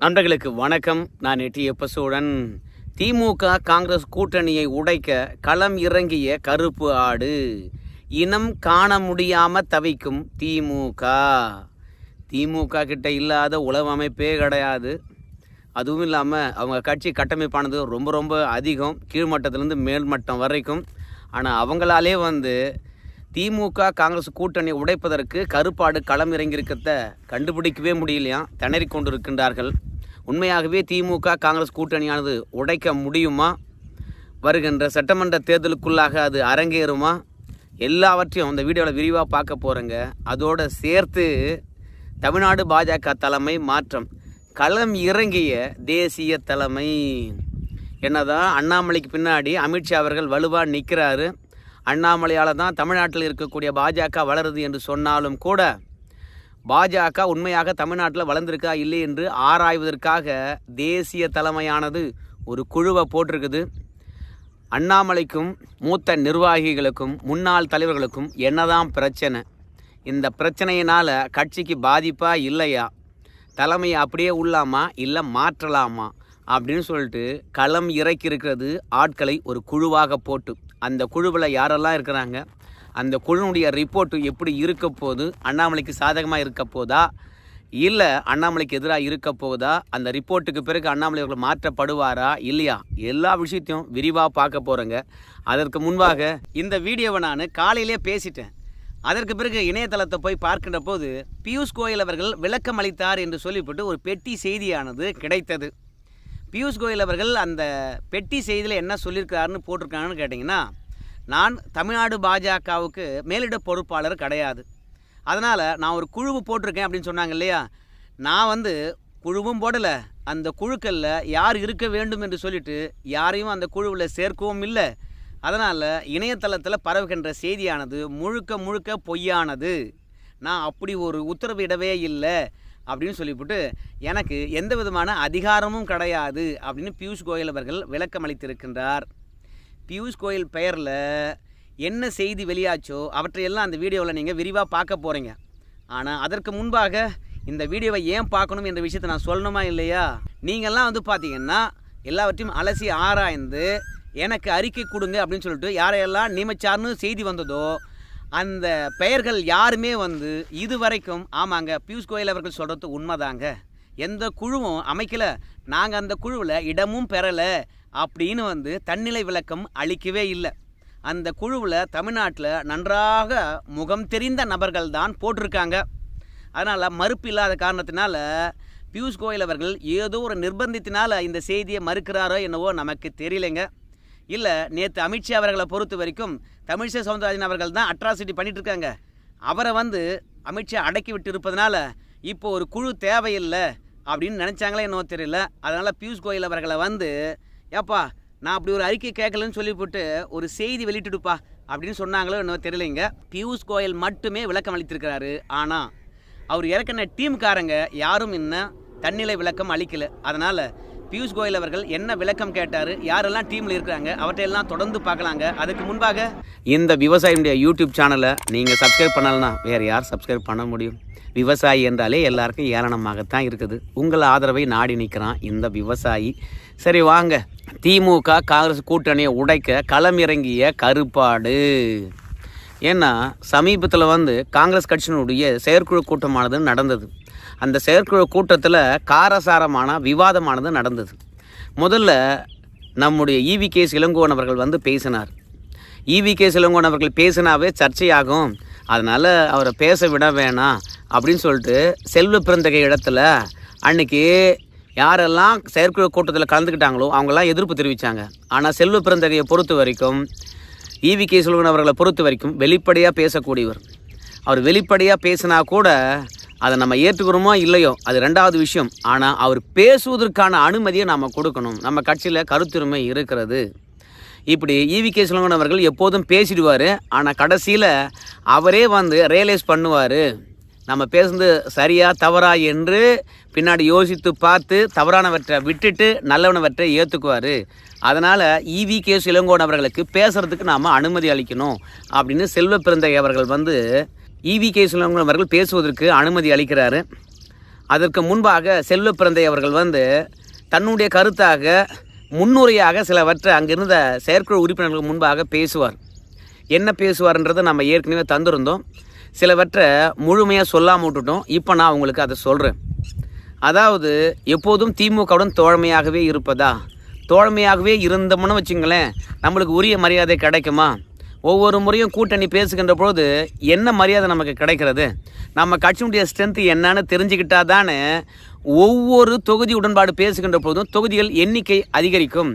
நண்பர்களுக்கு வணக்கம். நான் எட்டியப்ப சோழன் திமுக காங்கிரஸ் கூட்டணியை உடைக்க களம் இறங்கிய கருப்பு ஆடு. இனம் காண முடியாம தவிக்கும் திமுக. திமுக கிட்ட இல்லாத உளவு அமைப்பே கிடையாது. அதுவும் இல்லாமல் அவங்க கட்சி கட்டமைப்பானது ரொம்ப ரொம்ப அதிகம். கீழ்மட்டத்திலேருந்து மேல்மட்டம் வரைக்கும். ஆனால் அவங்களாலே வந்து திமுக காங்கிரஸ் கூட்டணி உடைப்பதற்கு கருப்பாடு களம் இறங்கியிருக்கத்தை கண்டுபிடிக்கவே முடியலையாம் திணறிக் கொண்டிருக்கின்றார்கள் உண்மையாகவே திமுக காங்கிரஸ் கூட்டணியானது உடைக்க முடியுமா? வருகின்ற சட்டமன்ற தேர்தலுக்குள்ளாக அது அரங்கேறுமா? எல்லாவற்றையும் அந்த வீடியோவில் விரிவாக பார்க்க போகிறேங்க அதோடு சேர்த்து தமிழ்நாடு பாஜக தலைமை மாற்றம். களம் இறங்கிய தேசிய தலைமை. என்னதான் அண்ணாமலைக்கு பின்னாடி அமித்ஷா அவர்கள் வலுவாக நிற்கிறாரு அண்ணாமலையால் தான் தமிழ்நாட்டில் இருக்கக்கூடிய பாஜக வளருது என்று சொன்னாலும் கூட பாஜக உண்மையாக தமிழ்நாட்டில் வளர்ந்துருக்கா இல்லை என்று ஆராய்வதற்காக தேசிய தலைமையானது ஒரு குழுவை போட்டிருக்குது. அண்ணாமலைக்கும் மூத்த நிர்வாகிகளுக்கும் முன்னாள் தலைவர்களுக்கும் என்னதான் பிரச்சனை? இந்த பிரச்சனையினால் கட்சிக்கு பாதிப்பா இல்லையா? தலைமையை அப்படியே உள்ளாமா? இல்லை மாற்றலாமா? அப்படின்னு சொல்லிட்டு களம் இறக்கி இருக்கிறது ஆட்களை ஒரு குழுவாக போட்டு. அந்த குழுவில் யாரெல்லாம் இருக்கிறாங்க? அந்த குழுனுடைய ரிப்போர்ட்டு எப்படி இருக்க போகுது அண்ணாமலைக்கு சாதகமாக இருக்க போதா இல்லை அண்ணாமலைக்கு எதிராக இருக்க போகுதா அந்த ரிப்போர்ட்டுக்கு பிறகு அண்ணாமலை அவர்கள் மாற்றப்படுவாரா இல்லையா? எல்லா விஷயத்தையும் விரிவாக பார்க்க போகிறேங்க அதற்கு முன்பாக இந்த வீடியோவை நான் காலையிலே பேசிட்டேன். அதற்கு பிறகு இணையதளத்தை போய் பார்க்கின்ற போது பியூஷ் கோயல் அவர்கள் விளக்கம் அளித்தார் என்று சொல்லிவிட்டு ஒரு பெட்டி செய்தியானது கிடைத்தது. பியூஷ் கோயல் அவர்கள் அந்த பெட்டி செய்தியில் என்ன சொல்லியிருக்காருன்னு போட்டிருக்காங்கன்னு கேட்டிங்கன்னா நான் தமிழ்நாடு பாஜகவுக்கு மேலிட பொறுப்பாளர் கிடையாது. அதனால் நான் ஒரு குழுவு போட்டிருக்கேன் அப்படின்னு சொன்னாங்க இல்லையா? நான் வந்து குழுவும் போடலை. அந்த குழுக்களில் யார் இருக்க வேண்டும் என்று சொல்லிட்டு யாரையும் அந்த குழுவில் சேர்க்கவும் இல்லை. அதனால் இணையதளத்தில் பரவுகின்ற செய்தியானது முழுக்க முழுக்க பொய்யானது. நான் அப்படி ஒரு உத்தரவிடவே இல்லை அப்படின்னு சொல்லிவிட்டு எனக்கு எந்த விதமான அதிகாரமும் கிடையாது அப்படின்னு பியூஷ் கோயல் அவர்கள் விளக்கம் அளித்திருக்கின்றார் பியூஷ் கோயல் பெயரில் என்ன செய்தி வெளியாச்சோ அவற்றையெல்லாம் அந்த வீடியோவில் நீங்கள் விரிவாக பார்க்க போகிறீங்க ஆனால் அதற்கு முன்பாக இந்த வீடியோவை ஏன் பார்க்கணும் என்ற விஷயத்தை நான் சொல்லணுமா இல்லையா? நீங்கள்லாம் வந்து பார்த்தீங்கன்னா எல்லாவற்றையும் அலசி ஆராய்ந்து எனக்கு அறிக்கை கொடுங்க அப்படின்னு சொல்லிட்டு யாரையெல்லாம் நியமிச்சார்னு செய்தி வந்ததோ அந்த பெயர்கள் யாருமே வந்து இது வரைக்கும் ஆமாங்க பியூஷ் கோயல் அவர்கள் சொல்கிறது உண்மைதாங்க. எந்த குழுவும் அமைக்கலை. நாங்கள் அந்த குழுவில் இடமும் பெறலை. அப்படின்னு வந்து தன்னிலை விளக்கம் அளிக்கவே இல்லை. அந்த குழுவில் தமிழ்நாட்டில் நன்றாக முகம் தெரிந்த நபர்கள் தான் போட்டிருக்காங்க. அதனால் மறுப்பு இல்லாத காரணத்தினால பியூஷ் கோயல் அவர்கள் ஏதோ ஒரு நிர்பந்தத்தினால் இந்த செய்தியை மறுக்கிறாரோ என்னவோ நமக்கு தெரியலைங்க. இல்லை நேற்று அமித்ஷா அவர்களை பொறுத்த வரைக்கும் தமிழிசை சவுந்தரராஜன் அவர்கள் தான் அட்ராசிட்டி பண்ணிட்டு இருக்காங்க அவரை வந்து அமித்ஷா அடக்கி விட்டு இருப்பதனால இப்போ ஒரு குழு தேவையில்லை அப்படின்னு நினச்சாங்களே என்னவோ தெரியல. அதனால் பியூஷ் கோயல் அவர்களை வந்து ஏப்பா நான் அப்படி ஒரு அறிக்கை கேட்கலன்னு சொல்லிவிட்டு ஒரு செய்தி வெளியிட்டுடுப்பா அப்படின்னு சொன்னாங்களோ என்னவோ தெரியலைங்க பியூஷ் கோயல் மட்டுமே விளக்கம் அளித்திருக்கிறாரு. ஆனால் அவர் இறக்கின டீம்காரங்க யாரும் இன்னும் தன்னிலை விளக்கம் அளிக்கல. அதனால் பியூஷ் கோயல் அவர்கள் என்ன விளக்கம் கேட்டார் யாரெல்லாம் டீமில் இருக்கிறாங்க அவற்றையெல்லாம் தொடர்ந்து பார்க்கலாங்க. அதுக்கு முன்பாக இந்த விவசாயியுடைய யூடியூப் சேனலை நீங்கள் சப்ஸ்கிரைப் பண்ணலன்னா வேறு யார் சப்ஸ்கிரைப் பண்ண முடியும்? விவசாயி என்றாலே எல்லாருக்கும் ஏளனமாகத்தான் இருக்குது. உங்கள் ஆதரவை நாடி நிற்கிறான் இந்த விவசாயி. சரி வாங்க. திமுக காங்கிரஸ் கூட்டணியை உடைக்க களமிறங்கிய கருப்பாடு. ஏன்னா சமீபத்தில் வந்து காங்கிரஸ் கட்சியினுடைய செயற்குழு கூட்டமானது நடந்தது. அந்த செயற்குழு கூட்டத்தில் காரசாரமான விவாதமானது நடந்தது. முதல்ல நம்முடைய இவி கே. இளங்கோவன் அவர்கள் வந்து பேசினார். E V K. இளங்கோவன் அவர்கள் பேசினாவே சர்ச்சையாகும். அதனால் அவரை பேச விட வேணாம் அப்படின்னு சொல்லிட்டு செல்வ பிறந்தகை இடத்துல அன்னைக்கு யாரெல்லாம் செயற்குழு கூட்டத்தில் கலந்துக்கிட்டாங்களோ அவங்கெல்லாம் எதிர்ப்பு தெரிவித்தாங்க ஆனால் செல்வ பிறந்தகையை பொறுத்த வரைக்கும் ஈவி கே அவர்களை பொறுத்த வரைக்கும் வெளிப்படையாக பேசக்கூடியவர். அவர் வெளிப்படையாக பேசினா கூட அதை நம்ம ஏற்றுக்கிறோமோ இல்லையோ அது ரெண்டாவது விஷயம். ஆனால் அவர் பேசுவதற்கான அனுமதியை நம்ம கொடுக்கணும். நம்ம கட்சியில் கருத்துரிமை இருக்கிறது. இப்படி ஈவி கே அவர்கள் எப்போதும் பேசிடுவார். ஆனால் கடைசியில் அவரே வந்து ரியலைஸ் பண்ணுவார். நம்ம பேசுனது சரியா தவறா என்று பின்னாடி யோசித்து பார்த்து தவறானவற்றை விட்டுட்டு நல்லவனவற்றை ஏற்றுக்குவார் அதனால் இவி கே இளங்கோன் அவர்களுக்கு பேசுகிறதுக்கு நாம் அனுமதி அளிக்கணும் அப்படின்னு செல்வ பிறந்தகை அவர்கள் வந்து இவி கே இளங்கோன் அவர்கள் பேசுவதற்கு அனுமதி அளிக்கிறாரு. அதற்கு முன்பாக செல்வ பிறந்தை அவர்கள் வந்து தன்னுடைய கருத்தாக முன்னுரையாக சிலவற்றை அங்கிருந்த செயற்குழு உறுப்பினர்களுக்கு முன்பாக பேசுவார். என்ன பேசுவார்ன்றதை நம்ம ஏற்கனவே தந்திருந்தோம். சிலவற்றை முழுமையாக சொல்லாமல் விட்டுட்டோம். இப்போ நான் உங்களுக்கு அதை சொல்கிறேன் அதாவது எப்போதும் திமுகவுடன் தோழமையாகவே இருப்பதா? தோழமையாகவே இருந்தோம்னு வச்சுங்களேன் நம்மளுக்கு உரிய மரியாதை கிடைக்குமா? ஒவ்வொரு முறையும் கூட்டணி பேசுகின்ற பொழுது என்ன மரியாதை நமக்கு கிடைக்கிறது? நம்ம கட்சியினுடைய ஸ்ட்ரென்த் என்னன்னு தெரிஞ்சுக்கிட்டா தானே ஒவ்வொரு தொகுதி உடன்பாடு பேசுகின்ற பொழுதும் தொகுதிகள் எண்ணிக்கை அதிகரிக்கும்.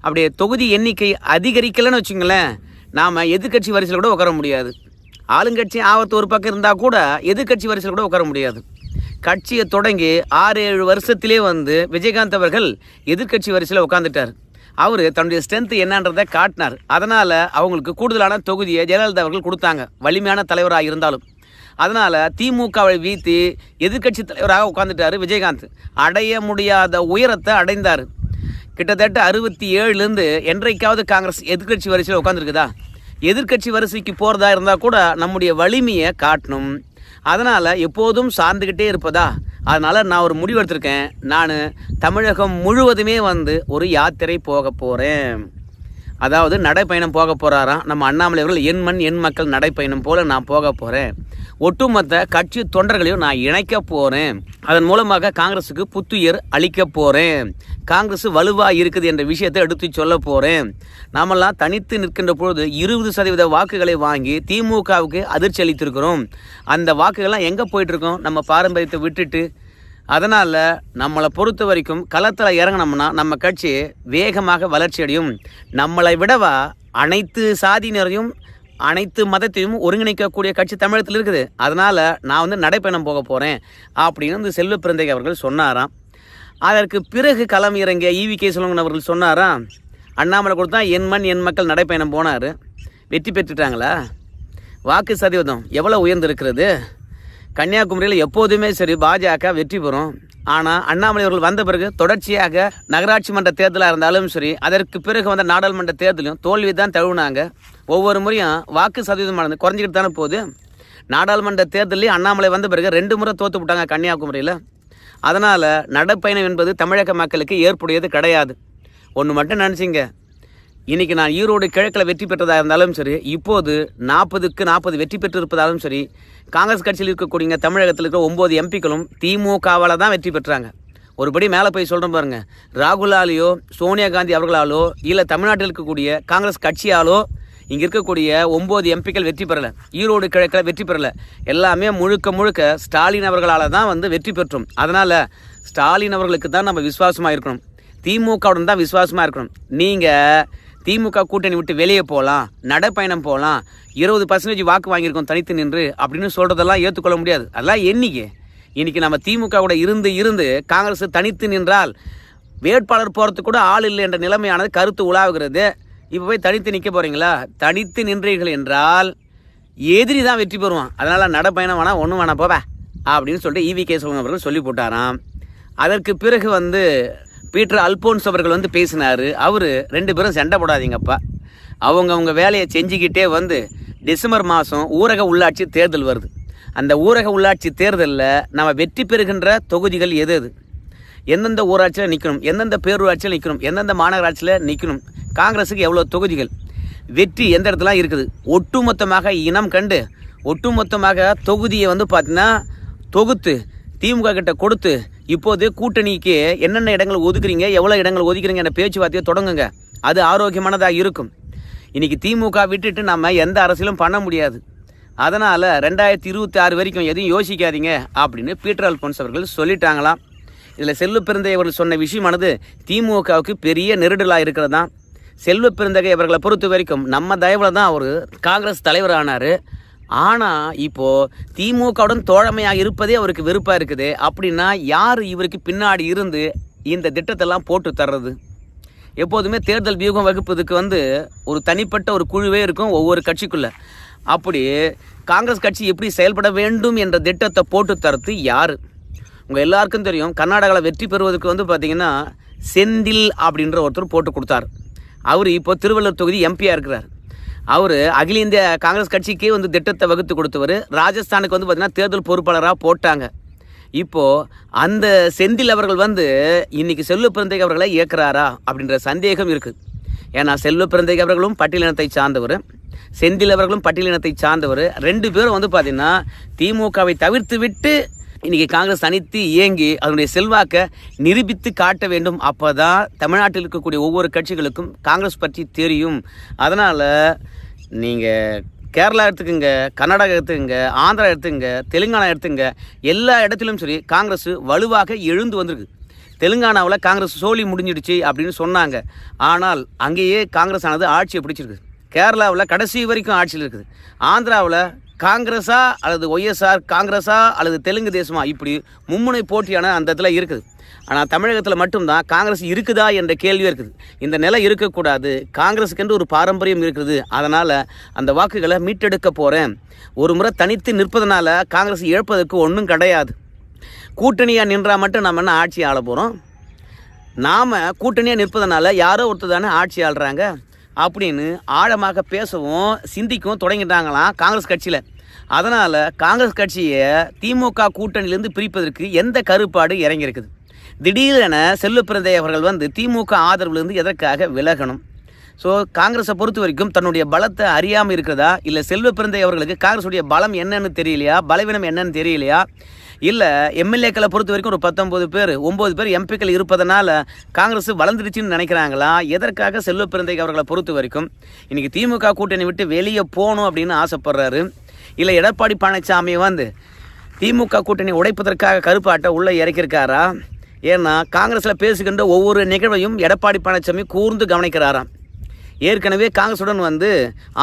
அப்படியே தொகுதி எண்ணிக்கை அதிகரிக்கலைன்னு வச்சுங்களேன் நாம் எதிர்க்கட்சி வரிசையில் கூட உட்கார முடியாது. ஆளுங்கட்சி ஆபத்து ஒரு பக்கம் இருந்தால் கூட எதிர்க்கட்சி வரிசையில் கூட உட்கார முடியாது. கட்சியை தொடங்கி ஆறு ஏழு வருஷத்திலே வந்து விஜயகாந்த் அவர்கள் எதிர்க்கட்சி வரிசையில் உட்காந்துட்டார் அவர் தன்னுடைய ஸ்ட்ரென்த் என்னன்றதை காட்டினார். அதனால் அவங்களுக்கு கூடுதலான தொகுதியை ஜெயலலிதா அவர்கள் கொடுத்தாங்க. வலிமையான தலைவராக இருந்தாலும். அதனால் திமுகவை வீழ்த்தி எதிர்கட்சி தலைவராக உட்காந்துட்டார் விஜயகாந்த். அடைய முடியாத உயரத்தை அடைந்தார். கிட்டத்தட்ட அறுபத்தி ஏழுலேருந்து என்றைக்காவது காங்கிரஸ் எதிர்க்கட்சி வரிசையில் உட்காந்துருக்குதா எதிர்க்கட்சி வரிசைக்கு போகிறதா இருந்தால் கூட நம்முடைய வலிமையை காட்டணும். அதனால் எப்போதும் சார்ந்துக்கிட்டே இருப்பதா? அதனால் நான் ஒரு முடிவு எடுத்திருக்கேன். நான் தமிழகம் முழுவதுமே வந்து ஒரு யாத்திரை போக போகிறேன் அதாவது நடைப்பயணம் போக போகிறாராம் நம்ம அண்ணாமலை அவர்கள் என் மண் என் மக்கள் நடைப்பயணம் போல் நான் போக போகிறேன் ஒட்டுமொத்த கட்சி தொண்டர்களையும் நான் இணைக்க போகிறேன் அதன் மூலமாக காங்கிரஸுக்கு புத்துயிர் அளிக்க போகிறேன் காங்கிரஸ் வலுவாக இருக்குது என்ற விஷயத்தை எடுத்து சொல்ல போகிறேன் நாமெல்லாம் தனித்து நிற்கின்ற பொழுது இருபது சதவீத வாக்குகளை வாங்கி திமுகவுக்கு அதிர்ச்சி அளித்திருக்கிறோம். அந்த வாக்குகள்லாம் எங்கே போயிட்டுருக்கோம்? நம்ம பாரம்பரியத்தை விட்டுட்டு. அதனால் நம்மளை பொறுத்த வரைக்கும் களத்தில் இறங்கினோம்னா நம்ம கட்சி வேகமாக வளர்ச்சி அடையும். நம்மளை விடவா அனைத்து சாதியினரையும் அனைத்து மதத்தையும் ஒருங்கிணைக்கக்கூடிய கட்சி தமிழகத்தில் இருக்குது. அதனால் நான் வந்து நடைப்பயணம் போக போகிறேன் அப்படின்னு வந்து செல்வ பிறந்தை அவர்கள் சொன்னாராம். அதற்கு பிறகு களம் இறங்கிய ஈவி கே சொல்லுங்க அவர்கள் சொன்னாராம் அண்ணாமலை கொடுத்தா என் மண் என் மக்கள் நடைப்பயணம் போனார். வெற்றி பெற்றுட்டாங்களா? வாக்கு சதவீதம் எவ்வளோ உயர்ந்திருக்கிறது? கன்னியாகுமரியில் எப்போதுமே சரி பாஜக வெற்றி பெறும். ஆனால் அண்ணாமலை அவர்கள் வந்த பிறகு தொடர்ச்சியாக நகராட்சி மன்ற தேர்தலாக இருந்தாலும் சரி அதற்கு பிறகு வந்த நாடாளுமன்ற தேர்தலையும் தோல்வி தான் தழுவினாங்க. ஒவ்வொரு முறையும் வாக்கு சதவீதமானது குறைஞ்சிக்கிட்டு தானே போகுது. நாடாளுமன்ற தேர்தலையும் அண்ணாமலை வந்த பிறகு ரெண்டு முறை தோற்று விட்டாங்க கன்னியாகுமரியில். அதனால் நடைப்பயணம் என்பது தமிழக மக்களுக்கு ஏற்புடையது கிடையாது. ஒன்று மட்டும் நினச்சிங்க. இன்றைக்கி நான் ஈரோடு கிழக்கில் வெற்றி பெற்றதாக இருந்தாலும் சரி இப்போது நாற்பதுக்கு நாற்பது வெற்றி பெற்றிருப்பதாலும் சரி காங்கிரஸ் கட்சியில் இருக்கக்கூடிய தமிழகத்தில் இருக்கிற ஒம்பது எம்பிக்களும் திமுகவால் தான் வெற்றி பெற்றாங்க. ஒருபடி மேலே போய் சொல்கிறேன் பாருங்கள் ராகுலாலேயோ சோனியா காந்தி அவர்களாலோ இல்லை தமிழ்நாட்டில் இருக்கக்கூடிய காங்கிரஸ் கட்சியாலோ இங்கே இருக்கக்கூடிய ஒம்பது எம்பிக்கள் வெற்றி பெறலை. ஈரோடு கிழக்கில் வெற்றி பெறலை. எல்லாமே முழுக்க முழுக்க ஸ்டாலின் அவர்களால் தான் வந்து வெற்றி பெற்றோம். அதனால் ஸ்டாலின் அவர்களுக்கு தான் நம்ம விசுவாசமாக இருக்கணும். திமுகவுடன் தான் விசுவாசமாக இருக்கணும். நீங்கள் திமுக கூட்டணி விட்டு வெளியே போகலாம் நடைப்பயணம் போகலாம் இருபது பர்சன்டேஜ் வாக்கு வாங்கியிருக்கோம் தனித்து நின்று அப்படின்னு சொல்கிறதெல்லாம் ஏற்றுக்கொள்ள முடியாது. அதெல்லாம் எண்ணிக்கை. இன்றைக்கி நம்ம திமுக கூட இருந்து இருந்து காங்கிரஸ் தனித்து நின்றால் வேட்பாளர் போகிறதுக்கு கூட ஆள் இல்லை என்ற நிலைமையானது கருத்து உலாவுகிறது. இப்போ போய் தனித்து நிற்க போகிறீங்களா தனித்து நின்றீர்கள் என்றால் எதிரி தான் வெற்றி பெறுவான். அதனால் நடைப்பயணம் வேணாம் ஒன்றும் வேணாம் போவே அப்படின்னு சொல்லிட்டு இவி கே அவர்கள் சொல்லி போட்டாராம். அதற்கு பிறகு வந்து பீட்டர் அல்போன்ஸ் அவர்கள் வந்து பேசினார். அவர் ரெண்டு பேரும் சண்டை போடாதீங்கப்பா. அவங்க அவங்க வேலையை செஞ்சுக்கிட்டே வந்து டிசம்பர் மாதம் ஊரக உள்ளாட்சி தேர்தல் வருது. அந்த ஊரக உள்ளாட்சி தேர்தலில் நம்ம வெற்றி பெறுகின்ற தொகுதிகள் எது எது? எந்தெந்த ஊராட்சியில் நிற்கணும் எந்தெந்த பேரூராட்சியில் நிற்கணும் எந்தெந்த மாநகராட்சியில் நிற்கணும் காங்கிரஸுக்கு எவ்வளோ தொகுதிகள்? வெற்றி எந்த இடத்துலாம் இருக்குது? ஒட்டுமொத்தமாக இனம் கண்டு ஒட்டுமொத்தமாக தொகுதியை வந்து பார்த்தீங்கன்னா தொகுத்து திமுக கிட்ட கொடுத்து இப்போது கூட்டணிக்கு என்னென்ன இடங்கள் ஒதுக்குறீங்க எவ்வளோ இடங்கள் ஒதுக்குறீங்க என்ற பேச்சுவார்த்தையை தொடங்குங்க. அது ஆரோக்கியமானதாக இருக்கும். இன்றைக்கி திமுக விட்டுட்டு நம்ம எந்த அரசியலும் பண்ண முடியாது. அதனால் ரெண்டாயிரத்தி இருபத்தி ஆறு வரைக்கும் எதுவும் யோசிக்காதீங்க அப்படின்னு பீட்டர் அல்போன்ஸ் அவர்கள் சொல்லிட்டாங்களாம். இதில் செல்லு பிறந்தை அவர்கள் சொன்ன விஷயமானது திமுகவுக்கு பெரிய நெருடலாக இருக்கிறது? தான் செல்வ பெருந்தகை இவர்களை பொறுத்த வரைக்கும் நம்ம தயவில் தான் அவர் காங்கிரஸ் தலைவர் ஆனார் ஆனால் இப்போது திமுகவுடன் தோழமையாக இருப்பதே அவருக்கு வெறுப்பாக இருக்குது. அப்படின்னா யார் இவருக்கு பின்னாடி இருந்து இந்த திட்டத்தெல்லாம் போட்டு தர்றது? எப்போதுமே தேர்தல் வியூகம் வகுப்பதுக்கு வந்து ஒரு தனிப்பட்ட ஒரு குழுவே இருக்கும் ஒவ்வொரு கட்சிக்குள்ளே. அப்படி காங்கிரஸ் கட்சி எப்படி செயல்பட வேண்டும் என்ற திட்டத்தை போட்டு தரது யார்? உங்கள் எல்லாருக்கும் தெரியும் கர்நாடகாவில் வெற்றி பெறுவதற்கு வந்து பார்த்திங்கன்னா செந்தில் அப்படின்ற ஒருத்தர் போட்டு கொடுத்தார். அவர் இப்போ திருவள்ளூர் தொகுதி எம்பியாக இருக்கிறார். அவர் அகில இந்திய காங்கிரஸ் கட்சிக்கே வந்து திட்டத்தை வகுத்து கொடுத்தவர். ராஜஸ்தானுக்கு வந்து பார்த்திங்கன்னா தேர்தல் பொறுப்பாளராக போட்டாங்க. இப்போது அந்த செந்தில் அவர்கள் வந்து இன்னைக்கு செல்வ பிறந்தைக்கு அவர்களை இயக்குறாரா அப்படின்ற சந்தேகம் இருக்குது ஏன்னா செல்வ பிறந்தைக்கு அவர்களும் பட்டியலினத்தை சார்ந்தவர். செந்தில் அவர்களும் பட்டியலினத்தை சார்ந்தவர். ரெண்டு பேரும் வந்து பார்த்திங்கன்னா திமுகவை தவிர்த்து விட்டு இன்றைக்கி காங்கிரஸ் தனித்து இயங்கி அதனுடைய செல்வாக்கை நிரூபித்து காட்ட வேண்டும் அப்பதான் தமிழ்நாட்டில் இருக்கக்கூடிய ஒவ்வொரு கட்சிகளுக்கும் காங்கிரஸ் பற்றி தெரியும். அதனால் நீங்கள் கேரளா எடுத்துக்கங்க கர்நாடகா எடுத்துக்கங்க ஆந்திரா எடுத்துங்க தெலுங்கானா எடுத்துங்க எல்லா இடத்துலையும் சரி காங்கிரஸ் வலுவாக எழுந்து வந்திருக்கு. தெலுங்கானாவில் காங்கிரஸ் சோழி முடிஞ்சிடுச்சு அப்படின்னு சொன்னாங்க. ஆனால் அங்கேயே காங்கிரஸ் ஆனது ஆட்சியை பிடிச்சிருக்கு. கேரளாவில் கடைசி வரைக்கும் ஆட்சியில் இருக்குது. ஆந்திராவில் காங்கிரஸா அல்லது ஒய்எஸ்ஆர் காங்கிரஸா அல்லது தெலுங்கு தேசமா? இப்படி மும்முனை போட்டியான அந்த இடத்துல இருக்குது. ஆனால் தமிழகத்தில் மட்டும்தான் காங்கிரஸ் இருக்குதா என்ற கேள்வி இருக்குது. இந்த நிலை இருக்கக்கூடாது. காங்கிரஸுக்கென்று ஒரு பாரம்பரியம் இருக்குது அதனால் அந்த வாக்குகளை மீட்டெடுக்க போகிறேன் ஒரு முறை தனித்து நிற்பதனால காங்கிரஸ் இழப்பதற்கு ஒன்றும் கிடையாது. கூட்டணியாக நின்றா மட்டும் நம்ம என்ன ஆட்சி ஆள போகிறோம் நாம் கூட்டணியாக நிற்பதனால யாரோ ஒருத்தர் தானே ஆட்சி ஆள்றாங்க. அப்படின்னு ஆழமாக பேசவும் சிந்திக்கவும் தொடங்கிட்டாங்களாம் காங்கிரஸ் கட்சியில். அதனால் காங்கிரஸ் கட்சியை திமுக கூட்டணியிலிருந்து பிரிப்பதற்கு எந்த கருப்பாடு இறங்கியிருக்குது? திடீரென செல்வப்பிரந்தை அவர்கள் வந்து திமுக ஆதரவுலேருந்து எதற்காக விலகணும்? ஸோ காங்கிரஸை பொறுத்த வரைக்கும் தன்னுடைய பலத்தை அறியாமல் இருக்கிறதா? இல்லை செல்வப்பிரந்தை அவர்களுக்கு காங்கிரஸுடைய பலம் என்னன்னு தெரியலையா? பலவீனம் என்னன்னு தெரியலையா? இல்லை எம்எல்ஏக்களை பொறுத்த வரைக்கும் ஒரு பத்தொம்பது பேர் ஒம்பது பேர் எம்பிக்கள் இருப்பதனால் காங்கிரஸ் வளர்ந்துருச்சுன்னு நினைக்கிறாங்களா? எதற்காக செல்வப்பிரந்தை அவர்களை பொறுத்த வரைக்கும் இன்றைக்கி திமுக கூட்டணி விட்டு வெளியே போகணும் அப்படின்னு ஆசைப்படுறாரு. இல்லை எடப்பாடி பழனிசாமி வந்து திமுக கூட்டணி உடைப்பதற்காக கருப்பாட்டை உள்ளே இறக்கியிருக்காரா? ஏன்னா காங்கிரஸில் பேசுகின்ற ஒவ்வொரு நிகழ்வையும் எடப்பாடி பழனிசாமி கூர்ந்து கவனிக்கிறாராம். ஏற்கனவே காங்கிரஸுடன் வந்து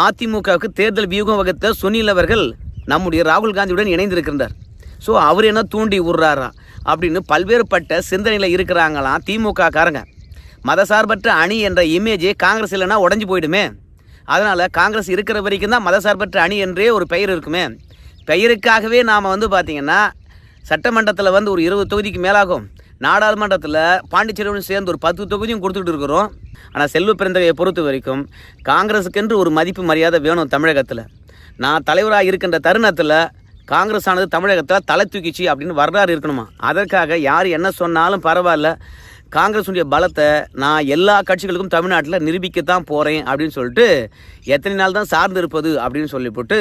அதிமுகவுக்கு தேர்தல் வியூகம் வகுத்த சுனில் அவர்கள் நம்முடைய ராகுல் காந்தியுடன் இணைந்திருக்கின்றார். ஸோ அவர் என்ன தூண்டி விட்றாரா அப்படின்னு பல்வேறுபட்ட சிந்தனையில் இருக்கிறாங்களாம் திமுக காரங்க மதசார்பற்ற அணி என்ற இமேஜே காங்கிரஸ் இல்லைன்னா உடஞ்சி போயிடுமே. அதனால் காங்கிரஸ் இருக்கிற வரைக்கும் தான் மதசார்பற்ற அணி என்றே ஒரு பெயர் இருக்குமே. பெயருக்காகவே நாம் வந்து பார்த்திங்கன்னா சட்டமன்றத்தில் வந்து ஒரு இருபது தொகுதிக்கு மேலாகும். நாடாளுமன்றத்தில் பாண்டிச்சேரியுடன் சேர்ந்து ஒரு பத்து தொகுதியும் கொடுத்துட்டு இருக்கிறோம். ஆனால் செல்வ பிறந்தவையை பொறுத்த வரைக்கும் காங்கிரஸுக்கென்று ஒரு மதிப்பு மரியாதை வேணும் தமிழகத்தில். நான் தலைவராக இருக்கின்ற தருணத்தில் காங்கிரஸ் ஆனது தமிழகத்தில் தலை தூக்கிச்சு அப்படின்னு வரலாறு இருக்கணுமா? அதற்காக யார் என்ன சொன்னாலும் பரவாயில்ல. காங்கிரஸுடைய பலத்தை நான் எல்லா கட்சிகளுக்கும் தமிழ்நாட்டில் நிரூபிக்கத்தான் போகிறேன் அப்படின்னு சொல்லிட்டு எத்தனை நாள் தான் சார்ந்து இருப்பது அப்படின்னு சொல்லிவிட்டு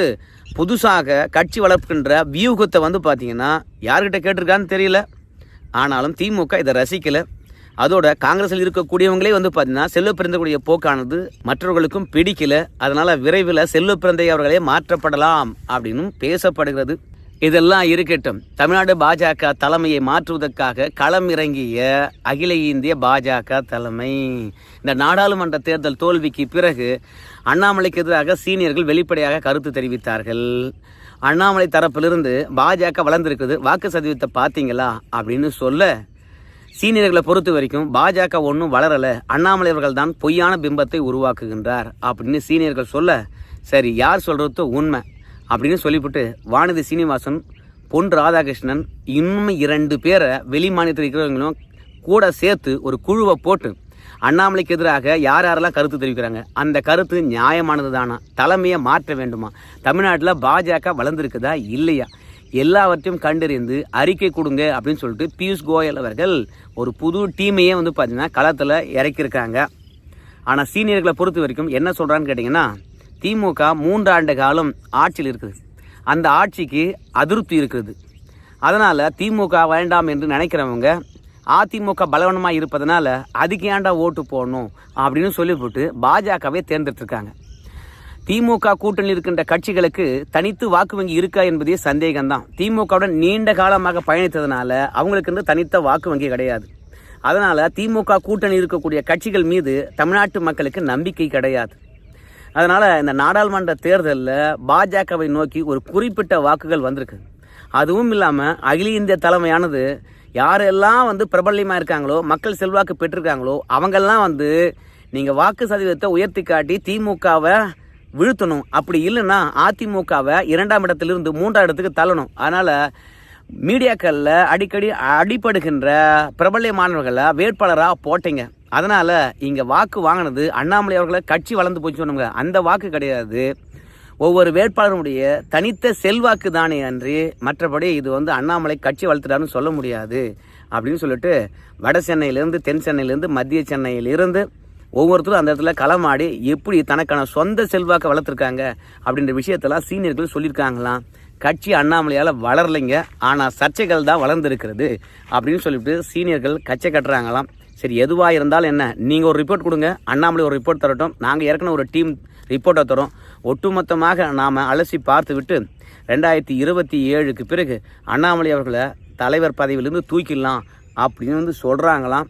புதுசாக கட்சி வளர்க்கின்ற வியூகத்தை வந்து பார்த்தீங்கன்னா யார்கிட்ட கேட்டிருக்கான்னு தெரியல. ஆனாலும் திமுக இதை ரசிக்கலை. அதோட காங்கிரஸில் இருக்கக்கூடியவங்களே வந்து பார்த்தீங்கன்னா செல்வ பிறந்தக்கூடிய போக்கானது மற்றவர்களுக்கும் பிடிக்கல. அதனால் விரைவில் செல்வ பிறந்தை அவர்களே மாற்றப்படலாம் அப்படின்னும் பேசப்படுகிறது. இதெல்லாம் இருக்கட்டும். தமிழ்நாடு பாஜக தலைமையை மாற்றுவதற்காக களம் இறங்கிய அகில இந்திய பாஜக தலைமை. இந்த நாடாளுமன்ற தேர்தல் தோல்விக்கு பிறகு அண்ணாமலைக்கு எதிராக சீனியர்கள் வெளிப்படையாக கருத்து தெரிவித்தார்கள். அண்ணாமலை தரப்பிலிருந்து பாஜக வளர்ந்துருக்குது. வாக்கு சதவீதத்தை பார்த்தீங்களா? அப்படின்னு சொல்ல சீனியர்களை பொறுத்த வரைக்கும் பாஜக ஒன்றும் வளரலை. அண்ணாமலை அவர்கள் தான் பொய்யான பிம்பத்தை உருவாக்குகின்றார் அப்படின்னு சீனியர்கள் சொல்ல சரி யார் சொல்கிறதோ உண்மை. அப்படின்னு சொல்லிவிட்டு வானதி சீனிவாசன் பொன் ராதாகிருஷ்ணன் இன்னும் இரண்டு பேரை வெளி மாநிலத்தில் இருக்கிறவங்களும் கூட சேர்த்து ஒரு குழுவை போட்டு அண்ணாமலைக்கு எதிராக யார் யாரெல்லாம் கருத்து தெரிவிக்கிறாங்க? அந்த கருத்து நியாயமானது தானா தலைமையை மாற்ற வேண்டுமா? தமிழ்நாட்டில் பாஜக வளர்ந்துருக்குதா? இல்லையா? எல்லாவற்றையும் கண்டறிந்து அறிக்கை கொடுங்க அப்படின்னு சொல்லிட்டு பியூஷ் கோயல் அவர்கள் ஒரு புது டீமையே வந்து பார்த்தீங்கன்னா களத்தில் இறக்கியிருக்காங்க. ஆனால் சீனியர்களை பொறுத்த வரைக்கும் என்ன சொல்கிறான்னு கேட்டிங்கன்னா திமுக மூன்றாண்டு காலம் ஆட்சியில் இருக்குது. அந்த ஆட்சிக்கு அதிருப்தி இருக்குது அதனால் திமுக வேண்டாம் என்று நினைக்கிறவங்க அதிமுக பலவனமாக இருப்பதனால அதுக்கு ஏண்டா ஓட்டு போடணும் அப்படின்னு சொல்லிவிட்டு பாஜகவே தேர்ந்தெடுத்திருக்காங்க. திமுக கூட்டணி இருக்கின்ற கட்சிகளுக்கு தனித்து வாக்கு வங்கி இருக்கா என்பதே சந்தேகம்தான். திமுகவுடன் நீண்ட காலமாக பயணித்ததுனால அவங்களுக்கு தனித்த வாக்கு வங்கி கிடையாது. அதனால் திமுக கூட்டணி இருக்கக்கூடிய கட்சிகள் மீது தமிழ்நாட்டு மக்களுக்கு நம்பிக்கை கிடையாது. அதனால் இந்த நாடாளுமன்ற தேர்தலில் பாஜகவை நோக்கி ஒரு குறிப்பிட்ட வாக்குகள் வந்திருக்கு. அதுவும் இல்லாமல் அகில இந்திய தலைமையானது யாரெல்லாம் வந்து பிரபல்யமாக இருக்காங்களோ மக்கள் செல்வாக்கு பெற்றிருக்காங்களோ அவங்கெல்லாம் வந்து நீங்கள் வாக்கு சதவீதத்தை உயர்த்தி காட்டி திமுகவை வீழ்த்தணும். அப்படி இல்லைன்னா அதிமுகவை இரண்டாம் இடத்திலிருந்து மூன்றாம் இடத்துக்கு தள்ளணும். அதனால் மீடியாக்களில் அடிக்கடி அடிப்படுகின்ற பிரபல்யமானவர்களை வேட்பாளராக போட்டீங்க. அதனால் இங்கே வாக்கு வாங்கினது அண்ணாமலை அவர்களை கட்சி வளர்ந்து போச்சு சொன்னவங்க அந்த வாக்கு கிடையாது. ஒவ்வொரு வேட்பாளருடைய தனித்த செல்வாக்கு தானே அன்றி மற்றபடி இது வந்து அண்ணாமலை கட்சி வளர்த்துட்டாருன்னு சொல்ல முடியாது அப்படின்னு சொல்லிட்டு வட சென்னையிலேருந்து தென் சென்னையிலேருந்து மத்திய சென்னையிலிருந்து ஒவ்வொருத்தரும் அந்த இடத்துல களமாடி எப்படி தனக்கான சொந்த செல்வாக்கை வளர்த்துருக்காங்க அப்படின்ற விஷயத்தெல்லாம் சீனியர்கள் சொல்லியிருக்காங்களாம். கட்சி அண்ணாமலையால் வளரலைங்க. ஆனால் சர்ச்சைகள் தான் வளர்ந்துருக்கிறது அப்படின்னு சொல்லிட்டு சீனியர்கள் கச்சை கட்டுறாங்களாம். சரி எதுவாக இருந்தாலும் என்ன? நீங்கள் ஒரு ரிப்போர்ட் கொடுங்க. அண்ணாமலை ஒரு ரிப்போர்ட் தரட்டும். நாங்கள் ஏற்கனவே ஒரு டீம் ரிப்போர்ட்டை தரோம் ஒட்டுமொத்தமாக நாம் அலசி பார்த்து விட்டு ரெண்டாயிரத்தி இருபத்தி ஏழுக்கு பிறகு அண்ணாமலை அவர்களை தலைவர் பதவியிலிருந்து தூக்கிடலாம் அப்படின்னு வந்து சொல்கிறாங்களாம்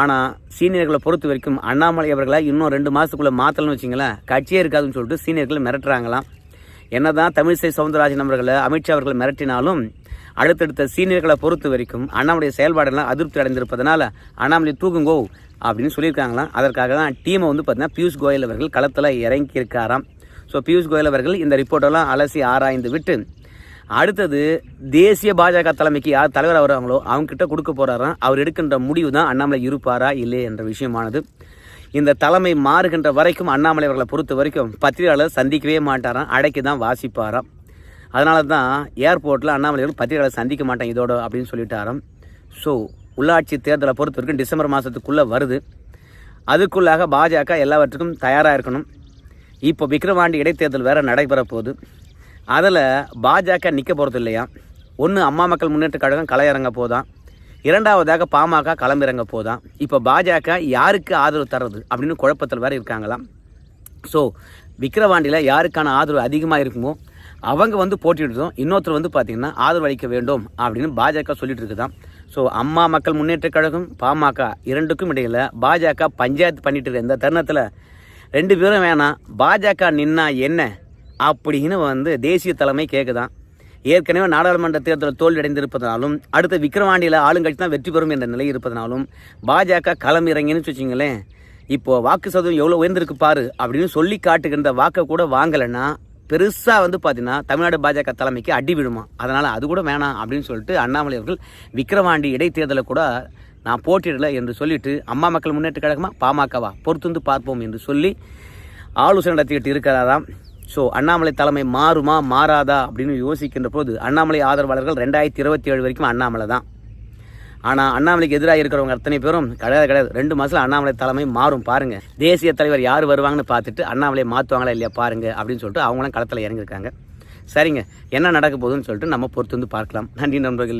ஆனால் சீனியர்களை பொறுத்த வரைக்கும் அண்ணாமலை அவர்களை இன்னும் ரெண்டு மாதத்துக்குள்ளே மாற்றலன்னு வச்சிங்களேன் கட்சியே இருக்காதுன்னு சொல்லிட்டு சீனியர்களை மிரட்டுறாங்களாம். என்ன தான் தமிழிசை சவுந்தரராஜன் அவர்களை அமித்ஷா அவர்களை மிரட்டினாலும் அடுத்தடுத்த சீனியர்களை பொறுத்த வரைக்கும் அண்ணாமலை செயல்பாடெல்லாம் அதிருப்தி அடைந்திருப்பதனால அண்ணாமலை தூக்குங்கோ அப்படின்னு சொல்லியிருக்காங்களாம். அதற்காக தான் டீமை வந்து பார்த்தீங்கன்னா பியூஷ் கோயல் அவர்கள் களத்தில் இறங்கியிருக்காராம். ஸோ பியூஷ் கோயல் அவர்கள் இந்த ரிப்போர்ட்டெல்லாம் அலசி ஆராய்ந்து விட்டு அடுத்தது தேசிய பாஜக தலைமைக்கு யார் தலைவர் வருவாங்களோ அவங்ககிட்ட கொடுக்க போகிறாராம் அவர் எடுக்கின்ற முடிவு தான் அண்ணாமலை இருப்பாரா இல்லை என்ற விஷயமானது. இந்த தலைமை மாறுகின்ற வரைக்கும் அண்ணாமலை அவர்களை பொறுத்த வரைக்கும் பத்திரிகையாளர் சந்திக்கவே மாட்டாராம். அடைக்கி தான் வாசிப்பாராம். அதனால தான் ஏர்போர்ட்டில் அண்ணாமலைகள் பத்திரிகையாளர் சந்திக்க மாட்டேன் இதோட அப்படின்னு சொல்லிட்டாராம் ஸோ உள்ளாட்சி தேர்தலை பொறுத்த வரைக்கும் டிசம்பர் மாதத்துக்குள்ளே வருது. அதுக்குள்ளாக பாஜக எல்லாவற்றுக்கும் தயாராக இருக்கணும். இப்போ விக்ரவாண்டி இடைத்தேர்தல் வேறு நடைபெற போகுது. அதில் பாஜக நிற்க போகிறது இல்லையா? ஒன்று அம்மா மக்கள் முன்னேற்ற கழகம் களமிறங்க போதான் இரண்டாவதாக பாமக களமிறங்க போதான் இப்போ பாஜக யாருக்கு ஆதரவு தர்றது அப்படின்னு குழப்பத்தில் வேறு இருக்காங்களாம். ஸோ விக்கிரவாண்டியில் யாருக்கான ஆதரவு அதிகமாக இருக்குமோ அவங்க வந்து போட்டியிடுறதும் இன்னொருத்தர் வந்து பார்த்திங்கன்னா ஆதரவு அளிக்க வேண்டும் அப்படின்னு பாஜக சொல்லிட்டு இருக்குதான் ஸோ அம்மா மக்கள் முன்னேற்ற கழகம் பாமக இரண்டுக்கும் இடையில் பாஜக பஞ்சாயத்து பண்ணிட்டு இருக்க இந்த தருணத்தில் ரெண்டு பேரும் வேணாம் பாஜக நின்னா என்ன அப்படின்னு வந்து தேசிய தலைமை கேட்குதான் ஏற்கனவே நாடாளுமன்ற தேர்தலில் தோல்வியடைந்திருப்பதனாலும் அடுத்த விக்கிரவாண்டியில் ஆளுங்கட்சி தான் வெற்றி பெறும் என்ற நிலை இருப்பதனாலும் பாஜக களம் இறங்கின்னு வச்சுங்களேன் இப்போ வாக்கு சதவீதம் எவ்வளோ உயர்ந்திருக்கு பாரு அப்படின்னு சொல்லி காட்டுகின்ற வாக்கை கூட வாங்கலைன்னா பெருசாக வந்து பார்த்தீங்கன்னா தமிழ்நாடு பாஜக தலைமைக்கு அடி விடுமா அதனால் அது கூட வேணாம் அப்படின்னு சொல்லிட்டு அண்ணாமலை அவர்கள் விக்கிரவாண்டி இடைத்தேர்தலை கூட நான் போட்டியிடல என்று சொல்லிட்டு அம்மா மக்கள் முன்னேற்ற கழகமாக பாமகவா? பொறுத்துந்து பார்ப்போம் என்று சொல்லி ஆலோசனை நடத்திக்கிட்டு இருக்கிறாராம். ஸோ அண்ணாமலை தலைமை மாறுமா மாறாதா அப்படின்னு யோசிக்கின்ற போது அண்ணாமலை ஆதரவாளர்கள் ரெண்டாயிரத்தி இருபத்தி ஏழு வரைக்கும் அண்ணாமலை தான் ஆனால் அண்ணாமலைக்கு எதிராக இருக்கிறவங்க அத்தனை பேரும் கிடையாது கிடையாது. ரெண்டு மாதத்தில் அண்ணாமலை தலைமை மாறும் பாருங்க. தேசிய தலைவர் யார் வருவாங்கன்னு பார்த்துட்டு அண்ணாமலை மாற்றுவாங்களா இல்லையா பாருங்க அப்படின்னு சொல்லிட்டு அவங்களும் களத்தில் இறங்கியிருக்காங்க. சரிங்க என்ன நடக்க போகுதுன்னு சொல்லிட்டு நம்ம பொறுத்து வந்து பார்க்கலாம். நன்றி நண்பர்களே.